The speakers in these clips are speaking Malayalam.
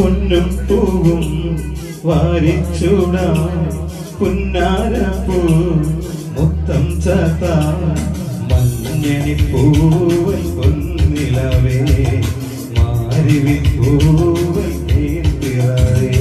പൊന്നും പൂവും പുന്നാരപ്പൂ. മുത്തം ചത്ത മഞ്ഞണി പൂവൽ പൊന്നിലവേ മാരിവി പൂവൽ കേട്ടിറവേ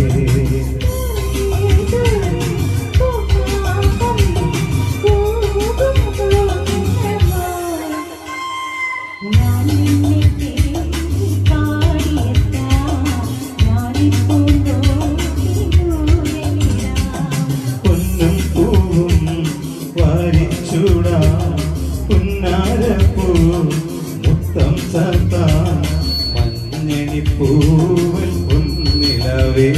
പുന്നാരപ്പൂ മുത്തം ചാത്ത മഞ്ഞണി പൂവൽ പൊന്നിലവേ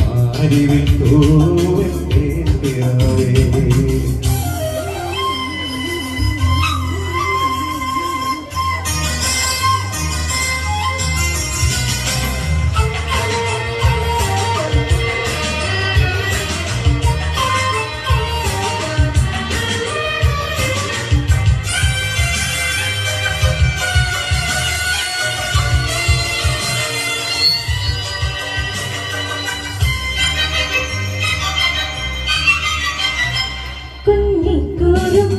മാരിവിൽ പൂവൽ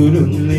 ölümle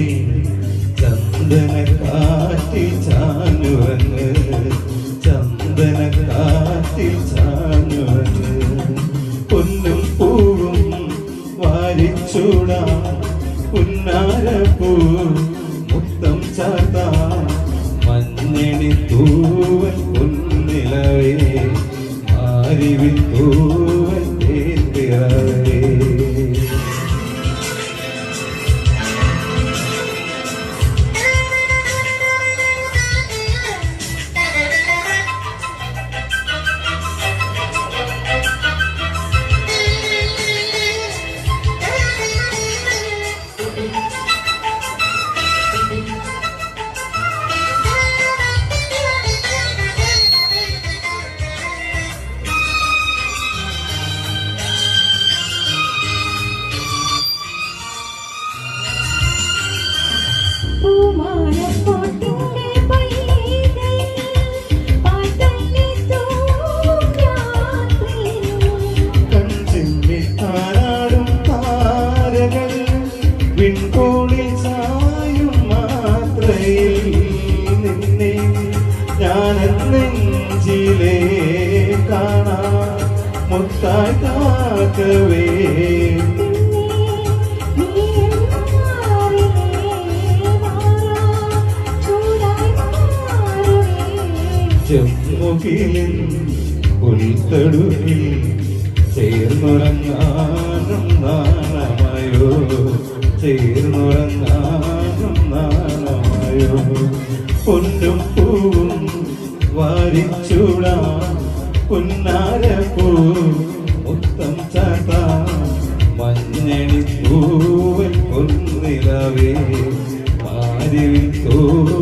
വിൺകോണിൽ ചായും മാത്രയിൽ നിന്നെ ഞാനെന്നെഞ്ചിലേ നെഞ്ചിലേ കാണാ. മുത്തായി കാക്കവേ. ചെമ്മുകിലിൽ പുൽത്തടുകിൽ ചേർന്നുറങ്ങാനും ചേർന്നുറങ്ങാനും പൊന്നും പൂവും വാരിച്ചുടാം. പുന്നാര പൂ മുത്തം ചാട്ടാ. മഞ്ഞണി പൂവൻ പൊന്നിലവേ മാരിവിൽ തോ